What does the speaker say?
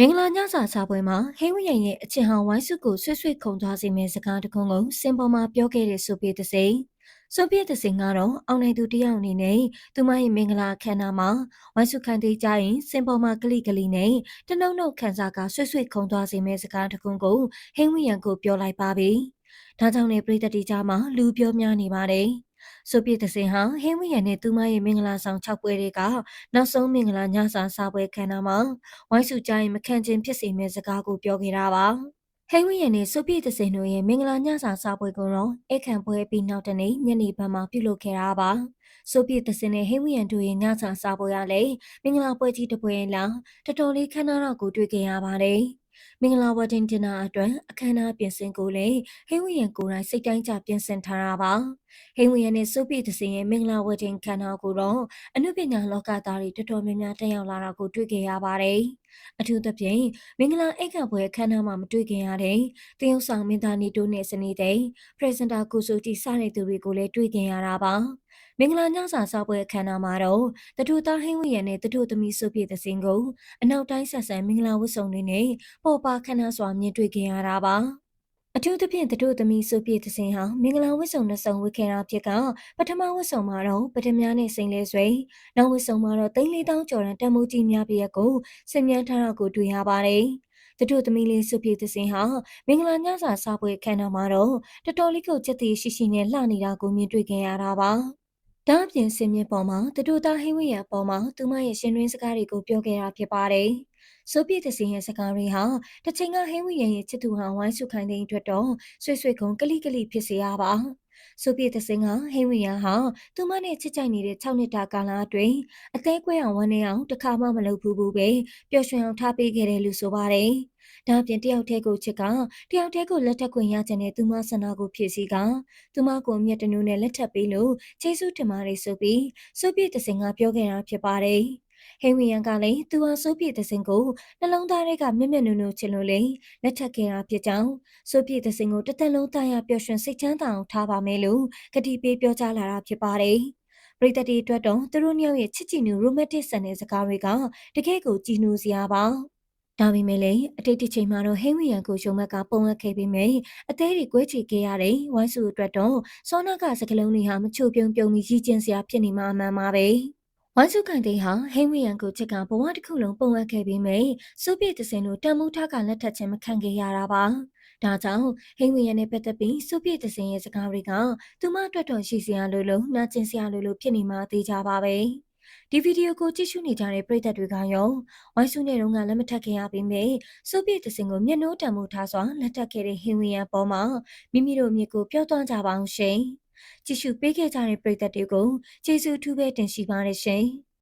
မင်္ဂလာညစာစားပွဲမှာဟင်းဝရံရဲ့အချင်ဟောင်းဝိုင်းစုကိုဆွတ်ဆွတ်ခုံသွားစေမယ့်စကားတခုကိုစင်ပေါ်မှာပြောခဲ့တဲ့ဆိုပြတဲ့စိန်ဆိုပြတဲ့စိန်ကတော့အောင်နိုင်သူတယောက်အနေနဲ့သူမရဲ့မင်္ဂလာအခမ်းအနားမှာဝိုင်းစုခံသေးကြရင်စင်ပေါ်မှာကလိကလိနဲ့တနှုံနှုတ်ခန်းစားကဆွတ်ဆွတ်ခုံသွားစေမယ့်စကားတခုကိုဟင်းဝရံကိုပြောလိုက်ပါပြီ။ဒါကြောင့်လည်းပြည်သက်တီကြားမှာလူပြောများနေပါတယ်။ ဆိုပြစ်သစင်ဟာဟင်းဝရံနဲ့သူမရဲ့မင်္ဂလာဆောင်6ပွဲတွေကနောက်ဆုံးမင်္ဂလာညစာစားပွဲခန်းနာမှာဝိုင်းစုကြိုင်မခံခြင်းဖြစ်စေမယ့်စကားကိုပြောခဲ့တာပါဟိဝင်းရနဲ့ဆိုပြည့်သစင်တို့ရဲ့မင်္ဂလာညစာစားပွဲကိုတော့အခန့်ပွဲပြီးနောက်တနေ့ညနေဘက်မှာပြုလုပ်ခဲ့တာပါဆိုပြည့်သစင်နဲ့ဟိဝင်းရတို့ရဲ့ညစာစားပွဲရလေမင်္ဂလာပွဲကြီးတစ်ပွဲလားတော်တော်လေးခမ်းနားတော့ကိုတွေ့ခဲ့ရပါတယ် မင်္ဂလာဝတ်တင်ဒင်နာအတွက်အခမ်းအနားပြင်ဆင်ကိုလည်းဟိဝရန်ကိုယ်တိုင်စိတ်တိုင်းကြပြင်ဆင်ထားတာပါဟိဝရန်နဲ့စုပိသစင်ရဲ့မင်္ဂလာဝတ်တင်ခမ်းနားကိုတော့အနုပညာလောကသားတွေတော်တော်များများတက်ရောက်လာတာကိုတွေ့ခဲ့ရပါတယ်အထူးသဖြင့်မင်္ဂလာအိတ်ကပွဲခမ်းနားမှာမတွေ့ခင်ရတဲ့တရုတ်ဆောင်မင်းသားနေတိုးနဲ့စနေတဲ့ပရက်စင်တာကိုဆိုတီစတဲ့သူတွေကိုလည်းတွေ့ခင်ရတာပါ မင်္ဂလာညစာစားပွဲအခမ်းအနားမှာတော့တထူသားဟင်းဝရံနဲ့တထူသမီးစုပြည့်သစင်ကိုအနောက်တိုင်းဆက်ဆံမင်္ဂလာဝတ်စုံတွေနဲ့ပေါ်ပါခမ်းနားစွာမြင်တွေ့ခဲ့ရတာပါအထူးသဖြင့်တတို့သမီးစုပြည့်သစင်ဟာမင်္ဂလာဝတ်စုံနှစ်စုံဝတ်ခဲ့တာဖြစ်ကပထမဝတ်စုံမှာတော့ပထမနဲ့စိန်လဲဆွေနောက်ဝတ်စုံမှာတော့သိန်းလေးတောင်းကျော်တဲ့တမိုးကြီးများပြည့်ကိုစင်မြန်းထားတာကိုတွေ့ရပါတယ်တတို့သမီးလေးစုပြည့်သစင်ဟာမင်္ဂလာညစာစားပွဲခမ်းနားမှာတော့တော်တော်လေးကိုကြက်တီရှိရှိနဲ့လှနေတာကိုမြင်တွေ့ခဲ့ရတာပါ ဒါအပြင်စင်မြင့်ပေါ်မှာတတူသားဟိဝိယပေါ်မှာသူမရဲ့ရှင်တွင်းစကားတွေကိုပြောခဲ့တာဖြစ်ပါတယ်။ဆိုပြည့်တစင်ရဲ့စကားတွေဟာတချိန်ကဟိဝိယရဲ့ချစ်သူဟောင်းဝိုင်းစုခိုင်တဲ့အတွက်တော့ဆွေဆွေကုံကလိကလိဖြစ်စေရပါ။ ဆိုပြည့်တစင်ကဟိဝိယဟာသူမနဲ့ချစ်ကြိုက်နေတဲ့6နှစ်တာကာလအတွင်းအသေးကွဲအောင်ဝန်းနေအောင်တခါမှမလုပ်ဘူးဘူးပဲပျော်ရွှင်အောင်ထားပေးခဲ့တယ်လို့ဆိုပါတယ်။ဒါအပြင်တယောက်တည်းကိုချစ်ကတယောက်တည်းကိုလက်ထပ်ခွင့်ရချင်တဲ့သူမဆန္ဒကိုဖြည့်ဆည်းကသူမကိုမြတ်တနုနဲ့လက်ထပ်ပေးလို့ကျေးဇူးတင်ပါတယ်ဆိုပြီးစုပြည့်တစင်ကပြောခဲ့တာဖြစ်ပါတယ် ဟိဝီယန်ကလည်းသူဟာစိုးပြည့်တဲ့စင်ကိုနှလုံးသားထဲကမျက်မျက်နှုံနှုံချင်လို့လေလက်ထပ်ခဲ့တာဖြစ်ကြောင်းစိုးပြည့်တဲ့စင်ကိုတစ်သက်လုံးသားရပျော်ရွှင်စိတ်ချမ်းသာအောင်ထားပါမယ်လို့ကတိပေးပြောကြားလာတာဖြစ်ပါတယ်ပရိသတ်တွေအတွက်တော့သူတို့နှစ်ယောက်ရဲ့ချစ်ကြည်နူရိုမန်တစ်ဆန်တဲ့စကားတွေကတကယ့်ကိုကြည်နူစရာပါဒါပေမဲ့လည်းအတိတ်တစ်ချိန်မှာတော့ဟင်းဝီယန်ကိုရုံမက်ကပုံအပ်ခဲ့ပြီးမြဲအသေးတွေကိုချေခဲ့ရတဲ့ဝိုင်းစုအတွက်တော့စောနာကစကလုံးတွေဟာမချို့ပြုံပြုံပြီးရည်ကျင်စရာဖြစ်နေမှအမှန်ပါပဲ ဝိုင်းစုကန်တေးဟာဟင်းဝီယန်ကိုချက်ကဘဝတစ်ခုလုံးပုံအပ်ခဲ့ပြီးမြဲစုပြည့်တစင်တို့တန်မိုးထားကလက်ထပ်ခြင်းမခံခဲ့ရတာပါဒါကြောင့်ဟိန်းဝီယန်နဲ့ပတ်သက်ပြီးစုပြည့်တစင်ရဲ့စကားတွေကသူမအတွက်တော့ရှိစရာလိုလိုနာကျင်စရာလိုလိုဖြစ်နေမှသေးကြပါပဲ။ဒီဗီဒီယိုကိုကြည့်ရှုနေကြတဲ့ပရိသတ်တွေကရောဝိုင်းစုနဲ့တုန်းကလက်မထပ်ခဲ့ရပြီးမြဲစုပြည့်တစင်ကိုမျက်နှိုးတံမှုထားစွာလက်ထပ်ခဲ့တဲ့ဟင်ဝီယန်ပေါ်မှာမိမိတို့မြစ်ကိုပြောသွားကြပါအောင်ရှင် ကြည့်ရှုပေးခဲ့ကြတဲ့ပရိသတ်တွေကိုကျေးဇူးထူးပဲတင်ရှိပါတယ်ရှင်။